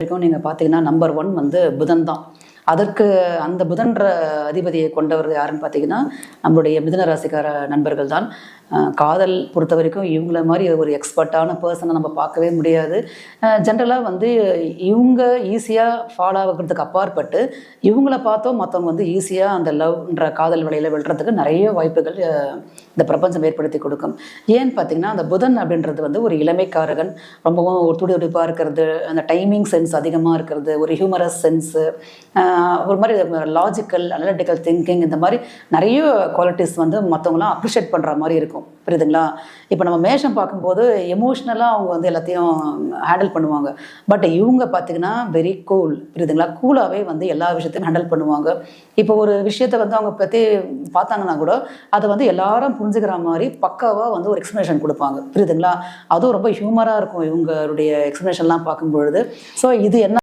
வரைக்கும் நீங்கள் பார்த்தீங்கன்னா நம்பர் ஒன் வந்து புதன் தான். அதற்கு அந்த புதன்ற அதிபதியை கொண்டவர் யாருன்னு பார்த்தீங்கன்னா நம்மளுடைய மிதன ராசிக்கார நண்பர்கள் தான். காதல் பொறுத்த வரைக்கும் இவங்கள மாதிரி ஒரு எக்ஸ்பர்ட்டான பர்சனை நம்ம பார்க்கவே முடியாது. ஜென்ரலாக வந்து இவங்க ஈஸியாக ஃபாலோ ஆகிறதுக்கு அப்பாற்பட்டு இவங்கள பார்த்தோம் மற்றவங்க வந்து ஈஸியாக அந்த லவ்ன்ற காதல் வலையில் விழுறதுக்கு நிறைய வாய்ப்புகள் இந்த பிரபஞ்சம் ஏற்படுத்தி கொடுக்கும். ஏன்னு பார்த்தீங்கன்னா அந்த புதன் அப்படின்றது வந்து ஒரு இளமைக்காரகன். ரொம்பவும் ஒரு துடி துடிப்பாக இருக்கிறது அந்த டைமிங் சென்ஸ் அதிகமாக இருக்கிறது ஒரு ஹியூமரஸ் சென்ஸு ஒரு மாதிரி லாஜிக்கல் அனலிட்டிக்கல் திங்கிங் இந்த மாதிரி நிறைய குவாலிட்டிஸ் வந்து மற்றவங்களாம் அப்ரிஷியேட் பண்ணுற மாதிரி இருக்கும். புரியுதுங்களா? இப்போ நம்ம மேஷம் பார்க்கும்போது எமோஷ்னலாக அவங்க வந்து எல்லாத்தையும் ஹேண்டில் பண்ணுவாங்க. பட் இவங்க பார்த்தீங்கன்னா வெரி கூல் புரியுதுங்களா? கூலாகவே வந்து எல்லா விஷயத்தையும் ஹேண்டில் பண்ணுவாங்க. இப்போ ஒரு விஷயத்தை வந்து அவங்க பற்றி பார்த்தாங்கன்னா கூட அதை வந்து எல்லாரும் புரிஞ்சுக்கிற மாதிரி பக்காவாக வந்து ஒரு எக்ஸ்ப்ளனேஷன் கொடுப்பாங்க. புரியுதுங்களா? அதுவும் ரொம்ப ஹியூமராக இருக்கும் இவங்களுடைய எக்ஸ்ப்ளனேஷன்லாம் பார்க்கும் பொழுது ஸோ இது என்ன